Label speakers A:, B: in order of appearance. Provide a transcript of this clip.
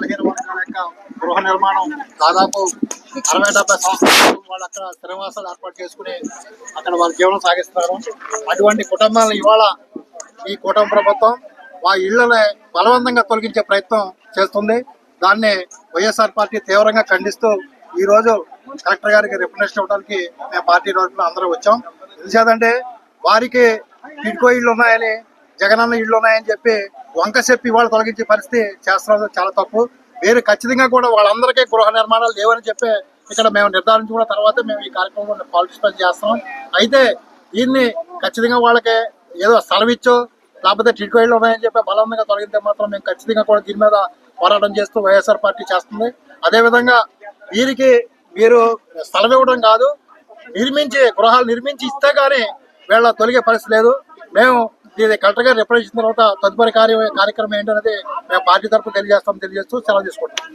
A: వర్గాల యొక్క గృహ నిర్మాణం దాదాపు అరవై డెబ్బై సంవత్సరాలు వాళ్ళు అక్కడ స్థిరవాసాలు ఏర్పాటు చేసుకుని అక్కడ వాళ్ళ జీవనం సాగిస్తున్నారు. అటువంటి కుటుంబాలను ఇవాళ ఈ కూటమి ప్రభుత్వం మా ఇళ్ళనే బలవంతంగా తొలగించే ప్రయత్నం చేస్తుంది. దాన్ని వైఎస్ఆర్ పార్టీ తీవ్రంగా ఖండిస్తూ ఈరోజు కలెక్టర్ గారికి రిప్రజెంట్ ఇవ్వడానికి మేము పార్టీ రోజున అందరూ వచ్చాం. ఎందుచేతంటే వారికి టిడ్కో ఇళ్ళు ఉన్నాయని జగనన్న ఇళ్ళు ఉన్నాయని చెప్పి వంక చెప్పి వాళ్ళు తొలగించే పరిస్థితి చేస్తున్నారు. చాలా తప్పు. వేరు ఖచ్చితంగా కూడా వాళ్ళందరికీ గృహ నిర్మాణాలు లేవని చెప్పి ఇక్కడ మేము నిర్ధారించుకున్న తర్వాత మేము ఈ కార్యక్రమంలో పార్టిసిపేట్ చేస్తాం అయితే దీన్ని ఖచ్చితంగా వాళ్ళకి ఏదో స్థలం ఇచ్చో లేకపోతే టిడ్కో ఉన్నాయని చెప్పి బలవంతంగా తొలగితే మాత్రం మేము ఖచ్చితంగా కూడా దీని మీద పోరాటం చేస్తూ వైఎస్ఆర్ పార్టీ చేస్తుంది. అదేవిధంగా వీరికి మీరు స్థలం ఇవ్వడం కాదు నిర్మించి గృహాలు నిర్మించి ఇస్తే కానీ వీళ్ళ తొలగే పరిస్థితి లేదు. మేము ఇది కలెక్టర్ గారు రిప్రజెంట్ తర్వాత తదుపరి కార్య కార్యక్రమం ఏంటనేది మేము పార్టీ తరఫున తెలియజేస్తాం తెలియజేస్తూ సెలవు తీసుకుంటాం